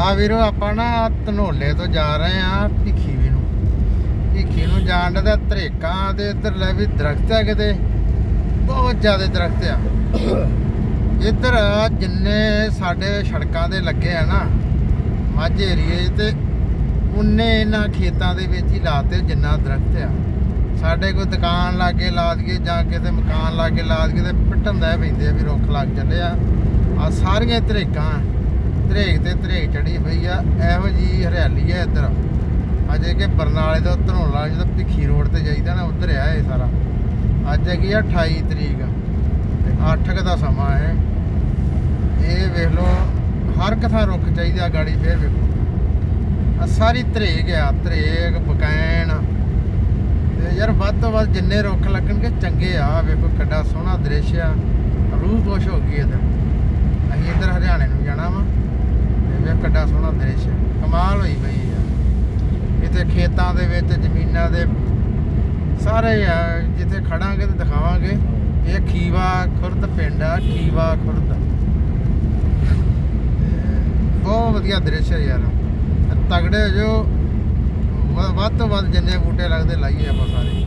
ਆ ਵੀਰੋ, ਆਪਾਂ ਨਾ ਧਨੋਲੇ ਤੋਂ ਜਾ ਰਹੇ ਆ ਭਿੱਖੀ ਵੀ ਨੂੰ। ਭਿੱਖੀ ਨੂੰ ਜਾਣ ਦੇ ਧਰੇਕਾਂ ਦੇ ਇੱਧਰ ਲੈ ਵੀ ਦਰਖਤ ਆ ਕਿਤੇ। ਬਹੁਤ ਜ਼ਿਆਦਾ ਦਰਖਤ ਆ। ਇੱਧਰ ਜਿੰਨੇ ਸਾਡੇ ਸੜਕਾਂ ਦੇ ਲੱਗੇ ਆ ਨਾ, ਮਾਝੇ ਏਰੀਏ 'ਚ ਤੇ ਉਨੇ ਇਹਨਾਂ ਖੇਤਾਂ ਦੇ ਵਿੱਚ ਹੀ ਲਾਤੇ ਜਿੰਨਾ ਦਰਖਤ ਆ। ਸਾਡੇ ਕੋਈ ਦੁਕਾਨ ਲਾਗੇ ਲਾ ਦਈਏ ਜਾਂ ਕਿਤੇ ਮਕਾਨ ਲਾਗੇ ਲਾ ਦਈਏ ਤੇ ਪਿੱਟਣ ਦਾ ਪੈਂਦੇ ਆ ਵੀ ਰੁੱਖ ਲੱਗ ਚੱਲੇ ਆ। ਆ ਸਾਰੀਆਂ ਤਰੇਕਾਂ ਧਰੇਕ ਤੇ ਧਰੇਕ ਚੜੀ ਪਈ ਆ, ਇਹੋ ਜੀ ਹਰਿਆਲੀ ਆ ਇੱਧਰ। ਅਜੇ ਕਿ ਬਰਨਾਲੇ ਤੋਂ ਧਨੋਲਾ ਜਦੋਂ ਭਿੱਖੀ ਰੋਡ ਤੇ ਜਾਈਦਾ ਨਾ, ਉੱਧਰ ਆ ਇਹ ਸਾਰਾ। ਅੱਜ ਹੈਗੀ ਆ 28 ਤਰੀਕ। ਤੇ 8 ਕੁ ਦਾ ਸਮਾਂ ਹੈ। ਇਹ ਵੇਖ ਲਓ, ਹਰ ਕਥਾ ਰੁੱਖ ਚਾਹੀਦਾ ਗਾੜੀ, ਫੇਰ ਵੇਖੋ। ਆ ਸਾਰੀ ਧਰੇਕ ਆ, ਧਰੇਕ ਬਕੈਣ ਤੇ ਯਾਰ ਵੱਧ ਤੋਂ ਵੱਧ ਜਿੰਨੇ ਰੁੱਖ ਲੱਗਣਗੇ, ਚੰਗੇ ਆ। ਆਹ ਵੇਖੋ ਕਿੱਡਾ ਸੋਹਣਾ ਦ੍ਰਿਸ਼ ਆ। ਰੂਹ ਖੁਸ਼ ਹੋ ਗਈ ਇਹਦਾ ਅਸੀਂ ਇੱਧਰ ਹਰਿਆਣੇ ਨੂੰ ਜਾਣਾ ਵਾ ਤੇ ਵੇਖ ਕਿੱਡਾ ਸੋਹਣਾ ਦ੍ਰਿਸ਼ ਕਮਾਲ ਹੋਈ ਪਈ ਆ ਇੱਥੇ ਖੇਤਾਂ ਦੇ ਵਿੱਚ, ਜ਼ਮੀਨਾਂ ਦੇ ਸਾਰੇ ਆ ਜਿੱਥੇ ਖੜਾਂਗੇ ਤੇ ਦਿਖਾਵਾਂਗੇ। ਇਹ ਖੀਵਾ ਖੁਰਦ ਪਿੰਡ ਆ, ਖੀਵਾ ਖੁਰਦ। ਬਹੁਤ ਵਧੀਆ ਦ੍ਰਿਸ਼ ਹੈ ਯਾਰ। ਤਗੜੇ ਹੋ ਜੋ ਵ- ਵੱਧ ਤੋਂ ਵੱਧ ਜਿੰਨੇ ਬੂਟੇ ਲੱਗਦੇ, ਲਾਈਏ ਆਪਾਂ ਸਾਰੇ।